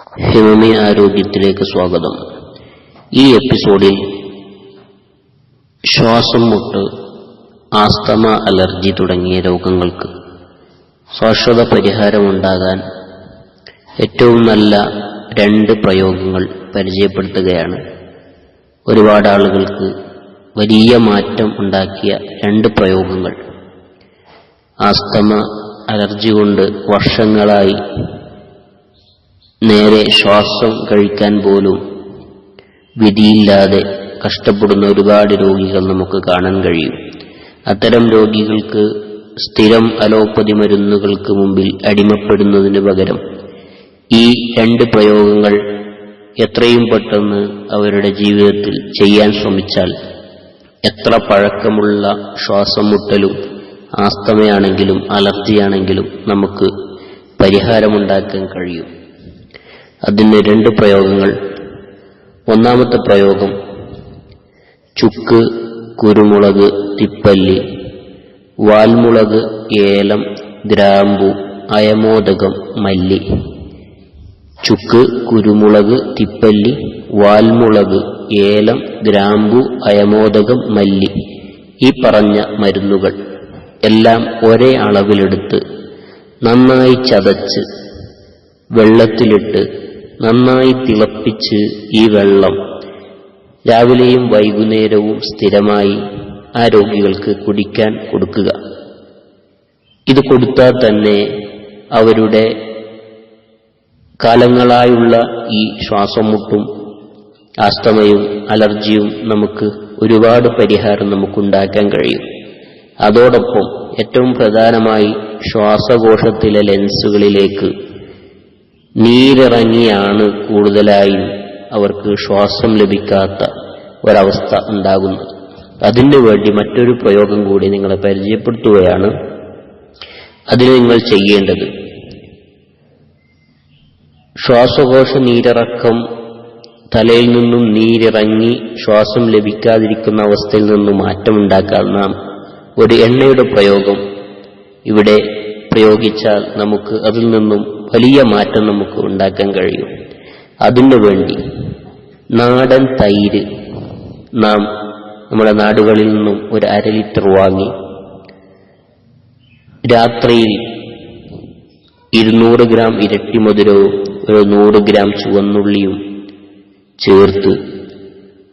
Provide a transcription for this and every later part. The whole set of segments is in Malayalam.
ഹിമമി ആരോഗ്യത്തിലേക്ക് സ്വാഗതം. ഈ എപ്പിസോഡിൽ ശ്വാസം മുട്ട് ആസ്തമ അലർജി തുടങ്ങിയ രോഗങ്ങൾക്ക് ശാശ്വത പരിഹാരമുണ്ടാകാൻ ഏറ്റവും നല്ല രണ്ട് പ്രയോഗങ്ങൾ പരിചയപ്പെടുത്തുകയാണ്. ഒരുപാട് ആളുകൾക്ക് വലിയ മാറ്റം ഉണ്ടാക്കിയ രണ്ട് പ്രയോഗങ്ങൾ. ആസ്തമ അലർജി കൊണ്ട് വർഷങ്ങളായി നേരെ ശ്വാസം കഴിക്കാൻ പോലും വിധിയില്ലാതെ കഷ്ടപ്പെടുന്ന ഒരുപാട് രോഗികൾ നമുക്ക് കാണാൻ കഴിയും. അത്തരം രോഗികൾക്ക് സ്ഥിരം അലോപ്പതി മരുന്നുകൾക്ക് മുമ്പിൽ അടിമപ്പെടുന്നതിന് പകരം ഈ രണ്ട് പ്രയോഗങ്ങൾ എത്രയും പെട്ടെന്ന് അവരുടെ ജീവിതത്തിൽ ചെയ്യാൻ ശ്രമിച്ചാൽ എത്ര പഴക്കമുള്ള ശ്വാസം മുട്ടലും ആസ്തമയാണെങ്കിലും അലർജിയാണെങ്കിലും നമുക്ക് പരിഹാരമുണ്ടാക്കാൻ കഴിയും. അതിന് രണ്ട് പ്രയോഗങ്ങൾ. ഒന്നാമത്തെ പ്രയോഗം ചുക്ക് കുരുമുളക് തിപ്പല്ലി. വാൽമുളക് ഏലം ഗ്രാമ്പു അയമോദകം മല്ലി. ചുക്ക് കുരുമുളക് തിപ്പല്ലി വാൽമുളക് ഏലം ഗ്രാമ്പു അയമോദകം മല്ലി. ഈ പറഞ്ഞ മരുന്നുകൾ എല്ലാം ഒരേ അളവിലെടുത്ത് നന്നായി ചതച്ച് വെള്ളത്തിലിട്ട് നന്നായി തിളപ്പിച്ച് ഈ വെള്ളം രാവിലെയും വൈകുന്നേരവും സ്ഥിരമായി ആ രോഗികൾക്ക് കുടിക്കാൻ കൊടുക്കുക. ഇത് കൊടുത്താൽ തന്നെ അവരുടെ കാലങ്ങളായുള്ള ഈ ശ്വാസം മുട്ടും ആസ്തമയും അലർജിയും നമുക്ക് ഒരുപാട് പരിഹാരം നമുക്കുണ്ടാക്കാൻ കഴിയും. അതോടൊപ്പം ഏറ്റവും പ്രധാനമായി ശ്വാസകോശത്തിലെ ലെൻസുകളിലേക്ക് നീരിറങ്ങിയാണ് കൂടുതലായും അവർക്ക് ശ്വാസം ലഭിക്കാത്ത ഒരവസ്ഥ ഉണ്ടാകുന്നത്. അതിനു വേണ്ടി മറ്റൊരു പ്രയോഗം കൂടി നിങ്ങളെ പരിചയപ്പെടുത്തുകയാണ്. അതിന് നിങ്ങൾ ചെയ്യേണ്ടത് ശ്വാസകോശ നീരിറക്കം തലയിൽ നിന്നും നീരിറങ്ങി ശ്വാസം ലഭിക്കാതിരിക്കുന്ന അവസ്ഥയിൽ നിന്നും മാറ്റമുണ്ടാക്കാൻ നാം ഒരു എണ്ണയുടെ പ്രയോഗം ഇവിടെ പ്രയോഗിച്ചാൽ നമുക്ക് അതിൽ നിന്നും വലിയ മാറ്റം നമുക്ക് ഉണ്ടാക്കാൻ കഴിയും. അതിനു വേണ്ടി നാടൻ തൈര് നാം നമ്മുടെ നാടുകളിൽ നിന്നും ഒരു അര ലിറ്റർ വാങ്ങി രാത്രിയിൽ ഇരുന്നൂറ് ഗ്രാം ഇരട്ടി മധുരവും ഒരു നൂറ് ഗ്രാം ചുവന്നുള്ളിയും ചേർത്ത്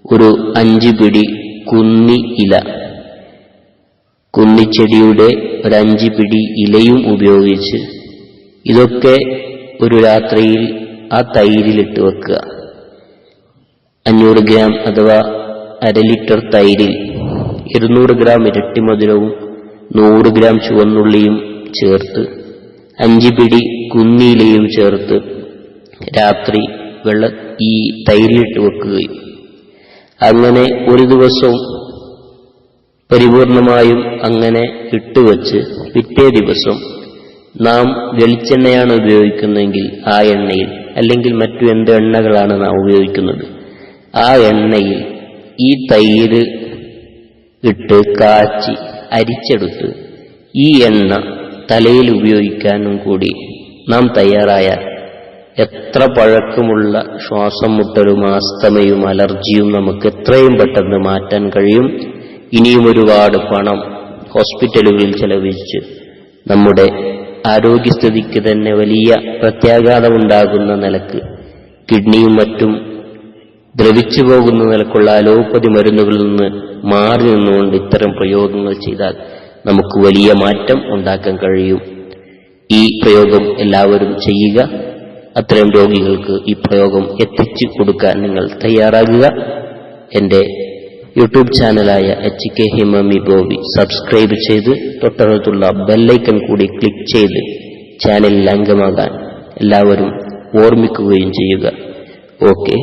ഒരു അഞ്ച് പിടി കുന്നി ഇല കുന്നിച്ചെടിയുടെ ഒരു അഞ്ച് പിടി ഇലയും ഉപയോഗിച്ച് ഇതൊക്കെ ഒരു രാത്രിയിൽ ആ തൈരിലിട്ട് വെക്കുക. അഞ്ഞൂറ് ഗ്രാം അഥവാ അര ലിറ്റർ തൈരിൽ ഇരുന്നൂറ് ഗ്രാം ഇരട്ടി മധുരവും നൂറ് ഗ്രാം ചുവന്നുള്ളിയും ചേർത്ത് അഞ്ച് പിടി കുന്നിയിലയും ചേർത്ത് രാത്രി വെള്ള ഈ തൈരിലിട്ട് വെക്കുകയും. അങ്ങനെ ഒരു ദിവസവും പരിപൂർണമായും അങ്ങനെ ഇട്ടുവച്ച് പിറ്റേ ദിവസം നാം വെളിച്ചെണ്ണയാണ് ഉപയോഗിക്കുന്നതെങ്കിൽ ആ എണ്ണയിൽ അല്ലെങ്കിൽ മറ്റു എന്ത് എണ്ണകളാണ് നാം ഉപയോഗിക്കുന്നത്? ആ എണ്ണയിൽ ഈ തൈര് ഇട്ട് കാച്ചി അരിച്ചെടുത്ത് ഈ എണ്ണ തലയിൽ ഉപയോഗിക്കാനും കൂടി നാം തയ്യാറായാൽ എത്ര പഴക്കമുള്ള ശ്വാസം മുട്ടലും ആസ്തമയും അലർജിയും നമുക്ക് എത്രയും പെട്ടെന്ന് മാറ്റാൻ കഴിയും. ഇനിയും ഒരുപാട് പണം ഹോസ്പിറ്റലുകളിൽ ചെലവഴിച്ച് നമ്മുടെ ആരോഗ്യസ്ഥിതിക്ക് തന്നെ വലിയ പ്രത്യാഘാതമുണ്ടാകുന്ന നിലയ്ക്ക് കിഡ്നിയും മറ്റും ദ്രവിച്ചു പോകുന്ന നിലക്കുള്ള അലോപ്പതി മരുന്നുകളിൽ നിന്ന് മാറി നിന്നുകൊണ്ട് ഇത്തരം പ്രയോഗങ്ങൾ ചെയ്താൽ നമുക്ക് വലിയ മാറ്റം ഉണ്ടാക്കാൻ കഴിയും. ഈ പ്രയോഗം എല്ലാവരും ചെയ്യുക. അത്തരം രോഗികൾക്ക് ഈ പ്രയോഗം എത്തിച്ചു കൊടുക്കാൻ നിങ്ങൾ തയ്യാറാകുക. എന്റെ യൂട്യൂബ് ചാനലായ എച്ച് കെ ഹിമമി ബോബി സബ്സ്ക്രൈബ് ചെയ്ത് തൊട്ടടുത്തുള്ള ബെല്ലൈക്കൺ കൂടി ക്ലിക്ക് ചെയ്ത് ചാനലിൽ അംഗമാകാൻ എല്ലാവരും ഓർമ്മിക്കുകയും ചെയ്യുക. ഓക്കെ.